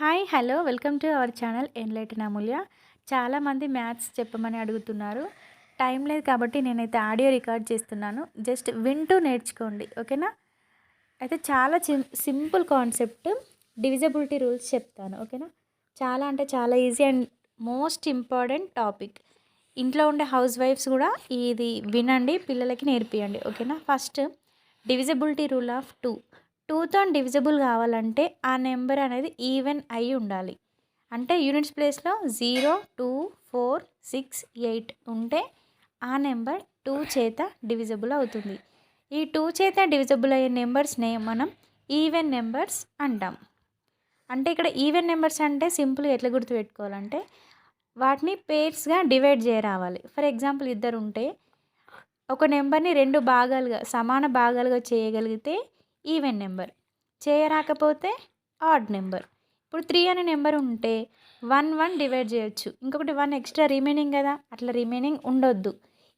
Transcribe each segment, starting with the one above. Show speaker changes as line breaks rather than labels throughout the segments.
Hi hello welcome to our channel enlighten Amulya. చాలామంది maths చెప్పమని అడుగుతున్నారు. టైం లేదు కాబట్టి నేనైతే ఆడియో రికార్డ్ చేస్తున్నాను. జస్ట్ వింటూ నేర్చుకోండి ఓకేనా? అయితే చాలా సింపుల్ కాన్సెప్ట్ డివిజబిలిటీ రూల్స్ చెప్తాను ఓకేనా? చాలా అంటే చాలా easy and most important topic. ఇంట్లో ఉండే హౌస్ వైఫ్స్ కూడా ఇది వినండి పిల్లలకి నేర్పియండి ఓకేనా? First divisibility rule of two. టూతో డివిజబుల్ కావాలంటే ఆ నెంబర్ అనేది ఈవెన్ అయి ఉండాలి. అంటే యూనిట్స్ ప్లేస్లో zero two four six eight ఉంటే ఆ నెంబర్ టూ చేత డివిజబుల్ అవుతుంది. ఈ టూ చేత డివిజబుల్ అయ్యే నెంబర్స్నే మనం ఈవెన్ నెంబర్స్ అంటాం. అంటే ఇక్కడ ఈవెన్ నెంబర్స్ అంటే సింపుల్గా ఎట్లా గుర్తుపెట్టుకోవాలంటే వాటిని పేర్స్గా డివైడ్ చేయరావాలి ఫర్ ఎగ్జాంపుల్ ఇద్దరు ఉంటే ఒక నెంబర్ని రెండు భాగాలుగా సమాన భాగాలుగా చేయగలిగితే ఈవెన్ నెంబర్. చేయరాకపోతే ఆడ్ నెంబర్. ఇప్పుడు త్రీ అనే నెంబర్ ఉంటే వన్ వన్ డివైడ్ చేయొచ్చు. ఇంకొకటి వన్ ఎక్స్ట్రా రిమైనింగ్ కదా అట్లా రిమైనింగ్ ఉండొద్దు.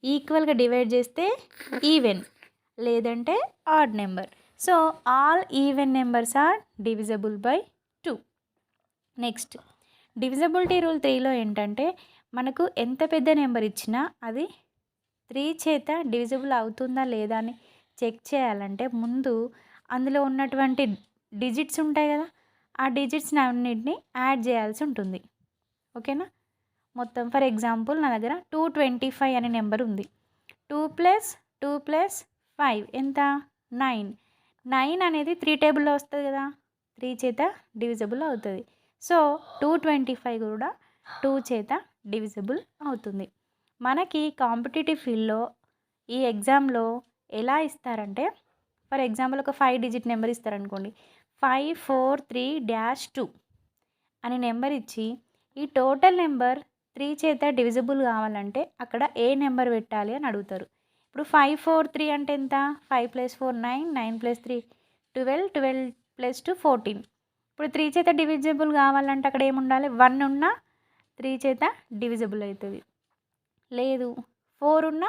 ఈక్వల్గా డివైడ్ చేస్తే ఈవెన్ లేదంటే odd number. So all even numbers are divisible by two. Next divisibility rule త్రీలో ఏంటంటే మనకు ఎంత పెద్ద నెంబర్ ఇచ్చినా అది త్రీ చేత డివిజిబుల్ అవుతుందా లేదా అని చెక్ చేయాలంటే ముందు అందులో ఉన్నటువంటి డిజిట్స్ ఉంటాయి కదా ఆ డిజిట్స్ అన్నిటిని యాడ్ చేయాల్సి ఉంటుంది. ఓకేనా? మొత్తం ఫర్ ఎగ్జాంపుల్ నా దగ్గర టూ ట్వంటీ ఫైవ్ అనే నెంబర్ ఉంది. Two plus two plus five ఎంత? నైన్. నైన్ అనేది త్రీ టేబుల్లో వస్తుంది కదా త్రీ చేత డివిజబుల్ అవుతుంది. సో టూ ట్వంటీ ఫైవ్ కూడా టూ చేత డివిజబుల్ అవుతుంది. మనకి కాంపిటేటివ్ ఫీల్డ్లో ఈ ఎగ్జామ్లో ఎలా ఇస్తారంటే ఫర్ ఎగ్జాంపుల్ ఒక five digit number ఇస్తారనుకోండి. Five four three dash two అని నెంబర్ ఇచ్చి ఈ టోటల్ నెంబర్ త్రీ చేత డివిజిబుల్ కావాలంటే అక్కడ ఏ నెంబర్ పెట్టాలి అని అడుగుతారు. ఇప్పుడు ఫైవ్ ఫోర్ త్రీ అంటే ఎంత? Five plus four nine nine plus three twelve twelve plus two fourteen. ఇప్పుడు త్రీ చేత డివిజిబుల్ కావాలంటే అక్కడ ఏముండాలి వన్ ఉన్నా త్రీ చేత డివిజిబుల్ అవుతుంది. లేదు ఫోర్ ఉన్నా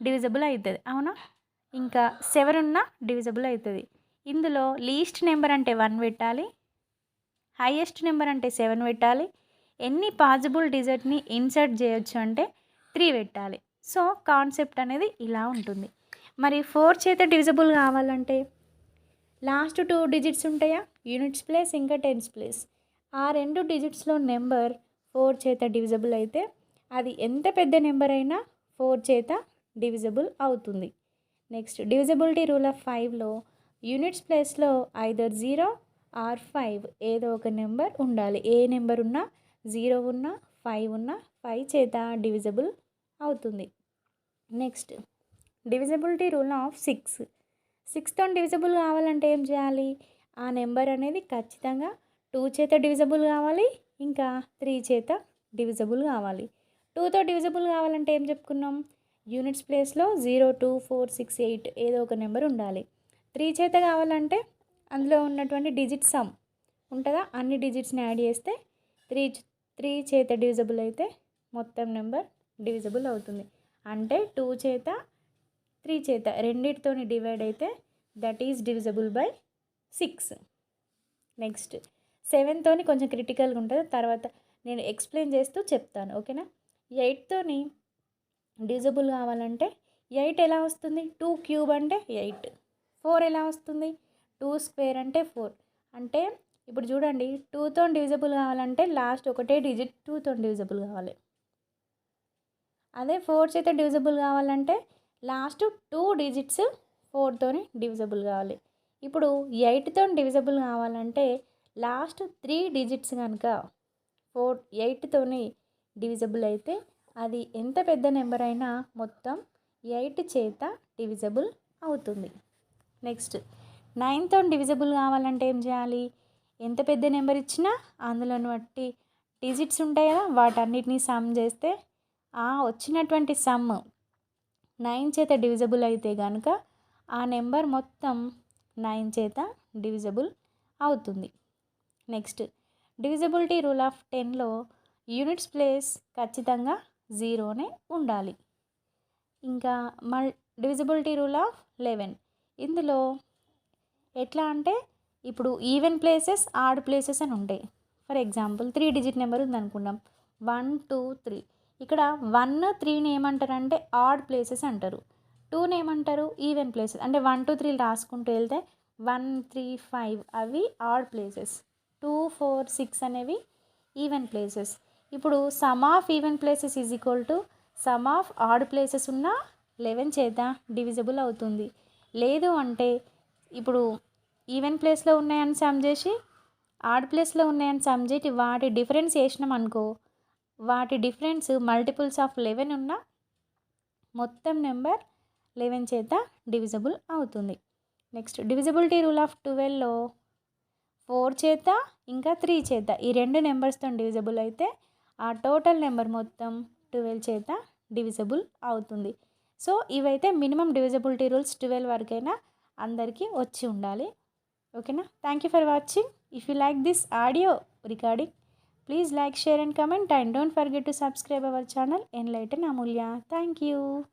డివిజిబుల్ అవుతుంది. అవునా? ఇంకా సెవెన్ ఉన్న డివిజిబుల్ అవుతుంది. ఇందులో లీస్ట్ నెంబర్ అంటే వన్ పెట్టాలి. హైయెస్ట్ నెంబర్ అంటే సెవెన్ పెట్టాలి. ఎన్ని పాజిబుల్ డిజిట్ని ఇన్సర్ట్ చేయొచ్చు అంటే త్రీ పెట్టాలి. సో కాన్సెప్ట్ అనేది ఇలా ఉంటుంది. మరి ఫోర్ చేత డివిజిబుల్ కావాలంటే లాస్ట్ టూ డిజిట్స్ ఉంటాయా? యూనిట్స్ ప్లేస్ ఇంకా టెన్స్ ప్లేస్ ఆ రెండు డిజిట్స్లో నెంబర్ ఫోర్ చేత డివిజిబుల్ అయితే అది ఎంత పెద్ద నెంబర్ అయినా ఫోర్ చేత డివిజిబుల్ అవుతుంది. నెక్స్ట్ డివిజిబిలిటీ రూల్ ఆఫ్ ఫైవ్లో యూనిట్స్ ప్లేస్లో ఐదర్ జీరో ఆర్ ఫైవ్ ఏదో ఒక నెంబర్ ఉండాలి. ఏ నెంబర్ ఉన్నా జీరో ఉన్నా ఫైవ్ ఉన్నా ఫైవ్ చేత డివిజిబుల్ అవుతుంది. Next divisibility rule of six సిక్స్తో divisible కావాలంటే ఏం చేయాలి? ఆ నెంబర్ అనేది ఖచ్చితంగా టూ చేత డివిజిబుల్ కావాలి ఇంకా త్రీ చేత డివిజిబుల్ కావాలి. టూతో డివిజిబుల్ కావాలంటే ఏం చెప్పుకున్నాం? యూనిట్స్ ప్లేస్లో zero two four six eight ఏదో ఒక నెంబర్ ఉండాలి. త్రీ చేత కావాలంటే అందులో ఉన్నటువంటి డిజిట్ సమ్ ఉంటుందా? అన్ని డిజిట్స్ని యాడ్ చేస్తే త్రీ త్రీ చేత డివిజబుల్ అయితే మొత్తం నెంబర్ డివిజబుల్ అవుతుంది. అంటే టూ చేత త్రీ చేత రెండిటితోని డివైడ్ అయితే that is divisible by six. Next సెవెన్తోని కొంచెం క్రిటికల్గా ఉంటుంది. తర్వాత నేను ఎక్స్ప్లెయిన్ చేస్తూ చెప్తాను. ఓకేనా? ఎయిట్తోని డివిజిబుల్ కావాలంటే ఎయిట్ ఎలా వస్తుంది? టూ క్యూబ్ అంటే ఎయిట్. ఫోర్ ఎలా వస్తుంది? టూ స్క్వేర్ అంటే ఫోర్. అంటే ఇప్పుడు చూడండి టూతో డివిజిబుల్ కావాలంటే లాస్ట్ ఒకటే డిజిట్ టూతో డివిజిబుల్ కావాలి. అదే ఫోర్ చేత డివిజిబుల్ కావాలంటే లాస్ట్ టూ డిజిట్స్ ఫోర్తోనే డివిజిబుల్ కావాలి. ఇప్పుడు ఎయిట్తో డివిజిబుల్ కావాలంటే లాస్ట్ త్రీ డిజిట్స్ కనుక ఫోర్ ఎయిట్తోని డివిజిబుల్ అయితే అది ఎంత పెద్ద నెంబర్ అయినా మొత్తం ఎయిట్ చేత డివిజబుల్ అవుతుంది. నెక్స్ట్ నైన్తో డివిజబుల్ కావాలంటే ఏం చేయాలి? ఎంత పెద్ద నెంబర్ ఇచ్చినా అందులోని బట్టి డిజిట్స్ ఉంటాయి కదా వాటన్నిటిని సమ్ చేస్తే ఆ వచ్చినటువంటి సమ్ నైన్ చేత డివిజబుల్ అయితే కనుక ఆ నెంబర్ మొత్తం నైన్ చేత డివిజబుల్ అవుతుంది. నెక్స్ట్ డివిజబిలిటీ రూల్ ఆఫ్ టెన్లో యూనిట్స్ ప్లేస్ ఖచ్చితంగా జీరోనే ఉండాలి. ఇంకా మల్ డివిజిబిలిటీ రూల్ ఆఫ్ లెవెన్ ఇందులో ఎట్లా అంటే ఇప్పుడు ఈవెన్ ప్లేసెస్ ఆడ్ ప్లేసెస్ అని ఉంటాయి. For example three digit number ఉంది అనుకుందాం వన్ టూ త్రీ ఇక్కడ వన్ త్రీని ఏమంటారు అంటే ఆడ్ ప్లేసెస్ అంటారు. టూని ఏమంటారు? ఈవెన్ ప్లేసెస్ అంటే వన్ టూ త్రీ రాసుకుంటూ వెళ్తే వన్ త్రీ ఫైవ్ అవి odd places two four six అనేవి ఈవెన్ ప్లేసెస్ ఇప్పుడు sum of even places is equal to sum of odd places ఉన్న లెవెన్ చేత డివిజిబుల్ అవుతుంది. లేదు అంటే ఇప్పుడు ఈవెన్ ప్లేస్లో ఉన్నాయని సమ్ చేసి ఆడ్ ప్లేస్లో ఉన్నాయని సమ్ చేసి వాటి డిఫరెన్స్ వేసినాం అనుకో వాటి డిఫరెన్స్ మల్టిపుల్స్ ఆఫ్ లెవెన్ ఉన్న మొత్తం నెంబర్ లెవెన్ చేత డివిజిబుల్ అవుతుంది. నెక్స్ట్ డివిజిబిలిటీ రూల్ ఆఫ్ ట్వెల్వ్లో ఫోర్ చేత ఇంకా త్రీ చేత. ఈ రెండు నెంబర్స్తో డివిజిబుల్ అయితే ఆ టోటల్ నెంబర్ మొత్తం ట్వెల్వ్ చేత డివిజబుల్ అవుతుంది. సో ఇవైతే మినిమం డివిజిబిలిటీ రూల్స్ ట్వెల్వ్ వరకైనా అందరికీ వచ్చి ఉండాలి. ఓకేనా? Thank you for watching. If you like this audio recording please like share and comment. And don't forget to subscribe our channel. Enlight Amulya. Thank you.